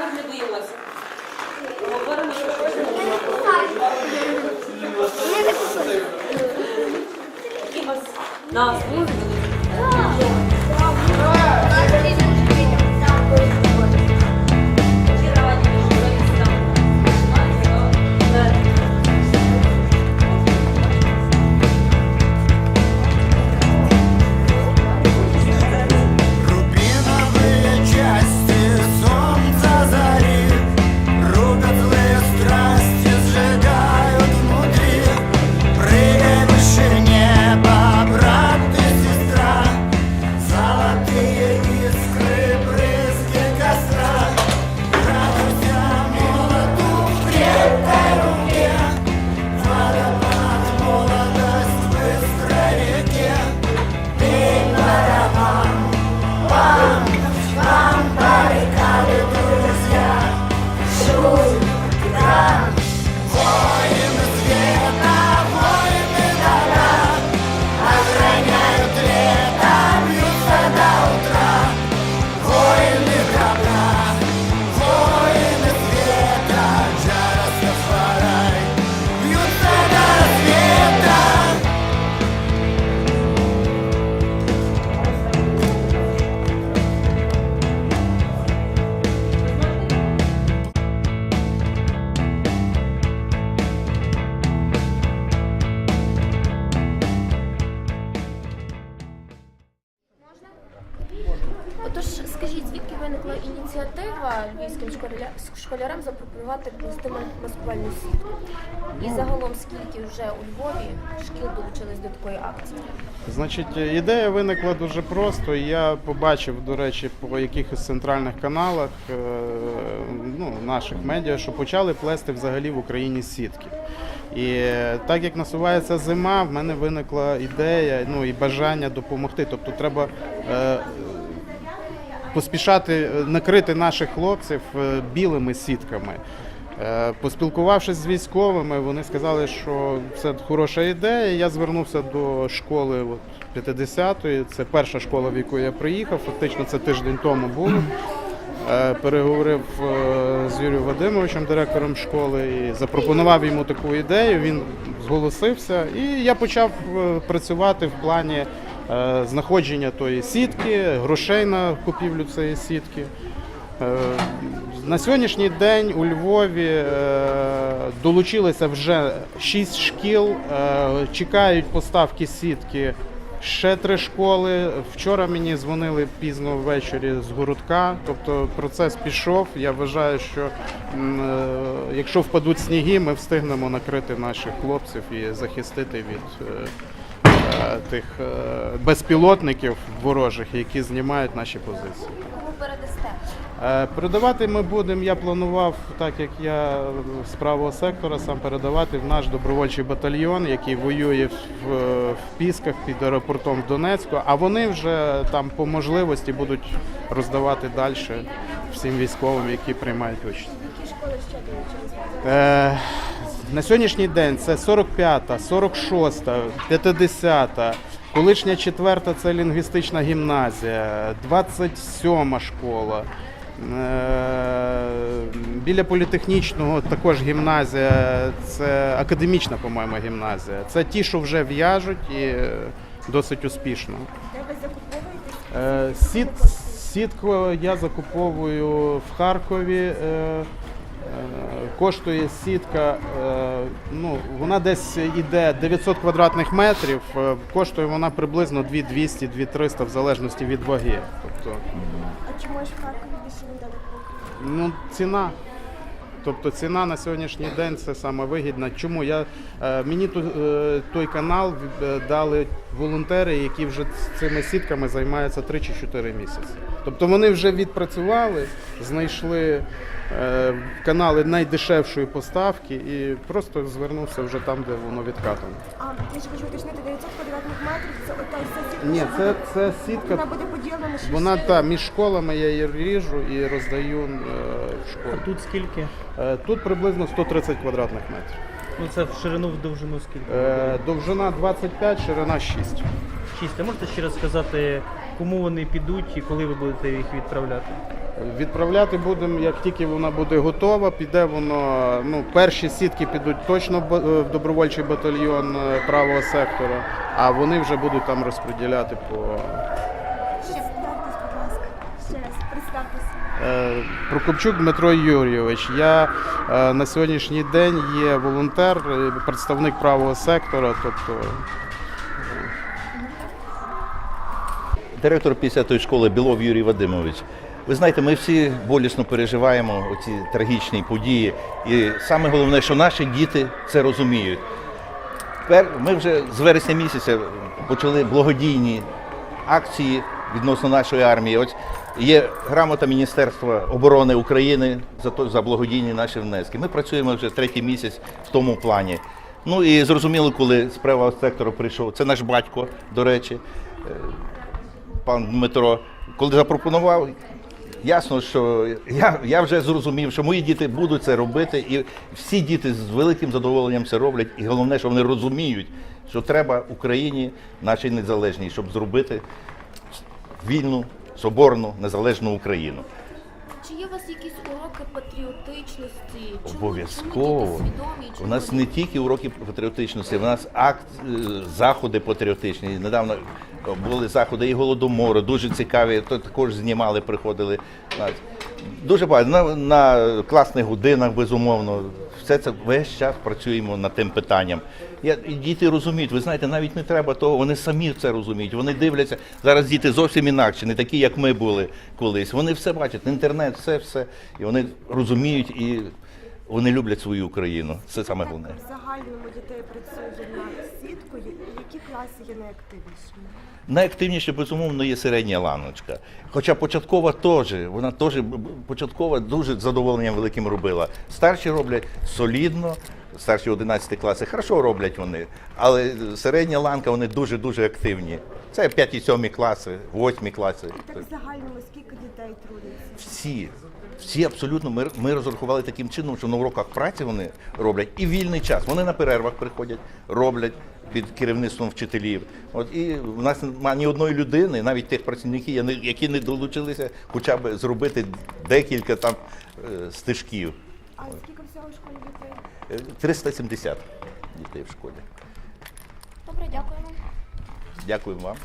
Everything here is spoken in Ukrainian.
камер не боїмося. Говоримо, що хочемо. Які у вас назви? Львівським школярам запропонувати плести маскувальну сітку? І загалом скільки вже у Львові шкіл долучились до такої акції? Значить, ідея виникла дуже просто. Я побачив, до речі, по якихось центральних каналах е, ну, наших медіа, що почали плести взагалі в Україні сітки. І так як насувається зима, в мене виникла ідея ну, і бажання допомогти. Тобто треба е, поспішати е, накрити наших хлопців е, білими сітками. Е, Поспілкувавшись з військовими, вони сказали, що це хороша ідея. Я звернувся до школи 50-ї. Це перша школа, в яку я приїхав. Фактично це тиждень тому. Е, Переговорив з Юрієм Вадимовичем, директором школи, і запропонував йому таку ідею. Він зголосився, і я почав працювати в плані знаходження тої сітки, грошей на купівлю цієї сітки. Е, На сьогоднішній день у Львові е, долучилися вже шість шкіл, е, чекають поставки сітки. Ще три школи. Вчора мені дзвонили пізно ввечері з городка. Тобто процес пішов. Я вважаю, що е, якщо впадуть сніги, ми встигнемо накрити наших хлопців і захистити від е, е, тих е, безпілотників ворожих, які знімають наші позиції. Кому передасте? Е, Передавати ми будемо. Я планував, так як я з правого сектора, сам передавати в наш добровольчий батальйон, який воює в, в Пісках під аеропортом в Донецьку. А вони вже там по можливості будуть роздавати далі всім військовим, які приймають участь. Які школи ще долучились? Е, на сьогоднішній день це 45-та, 46-та, 50-та, колишня 4-та це лінгвістична гімназія, 27-ма школа. Е, Біля політехнічного також гімназія, це академічна, по-моєму, гімназія. Це ті, що вже в'яжуть і е, досить успішно. Де ви закуповуєте? Е, Сіт, сітку я закуповую в Харкові. Коштує сітка, е, ну, вона десь іде 900 квадратних метрів, е, коштує вона приблизно 2200-2300 в залежності від ваги. Тобто, А чому ж в Харкові більше недалеко? ну, ціна. Тобто ціна на сьогоднішній день це саме вигідна. Чому я е, мені той канал дали волонтери, які вже цими сітками займаються 3 чи 4 місяці. Тобто вони вже відпрацювали, знайшли канали найдешевшої поставки і просто звернувся вже там, де воно відкатано. А я ж хочу уточнити 900 квадратних метрів. Це ота вся сітка. Ні, це, це сітка. вона буде поділена на шість. Вона та між школами я її ріжу і роздаю е, в школу. Тут скільки? Е, Тут приблизно 130 квадратних метрів. Ну це в ширину в довжину скільки? Е, Довжина 25, ширина 6. 6. А можете ще раз сказати кому вони підуть і коли ви будете їх відправляти? Відправляти будемо, як тільки вона буде готова, піде воно. Ну, перші сітки підуть точно в е, добровольчий батальйон е, правого сектора, а вони вже будуть там розподіляти по Представтесь, будь ласка. Ще раз. Е, Прокопчук Дмитро Юрійович. Я на сьогоднішній день є волонтер, представник правого сектора. Тобто директор 50-ї школи Білов Юрій Вадимович. Ви знаєте, ми всі болісно переживаємо оці трагічні події. І саме головне, що наші діти це розуміють. Тепер ми вже з вересня місяця почали благодійні акції відносно нашої армії. Ось є грамота Міністерства оборони України за то за благодійні наші внески. Ми працюємо вже третій місяць в тому плані. Ну і зрозуміло, коли з правого сектору прийшов, це наш батько, до речі, е, пан Дмитро, коли запропонував, ясно, що я, я вже зрозумів, що мої діти будуть це робити, і всі діти з великим задоволенням це роблять. І головне, що вони розуміють, що треба Україні, нашій незалежній, щоб зробити вільну, соборну, незалежну Україну. Чи є у вас якісь уроки патріотичності? Обов'язково. У нас не тільки уроки патріотичності, у нас акт, е, заходи патріотичні. Недавно були заходи і голодомору, дуже цікаві. То також знімали, приходили. Дуже багато на, на класних годинах, безумовно. Все це весь час працюємо над тим питанням. Я, і діти розуміють, ви знаєте, навіть не треба того, вони самі це розуміють. Вони дивляться. Зараз діти зовсім інакші, не такі, як ми були колись. Вони все бачать, інтернет, все, все. І вони розуміють і вони люблять свою Україну. Це саме головне. В загальному дітей працює над сіткою. Які класи є найактивнішими? Найактивніше, безумовно, є середня ланочка. Хоча початкова теж, вона теж початкова дуже задоволенням великим робила. Старші роблять солідно, старші 11 класи хорошо роблять вони, але середня ланка вони дуже-дуже активні. Це 5-7 класи, 8 класи. Так в загальному скільки дітей трудиться? Всі. Всі абсолютно ми, ми розрахували таким чином, що на уроках праці вони роблять і вільний час. Вони на перервах приходять, роблять під керівництвом вчителів. От і в нас немає ні одної людини, навіть тих працівників, які не долучилися, хоча б зробити декілька там е, стежків. А скільки всього в школі дітей? Е, 370 дітей в школі. Добре, дякуємо. Дякую вам.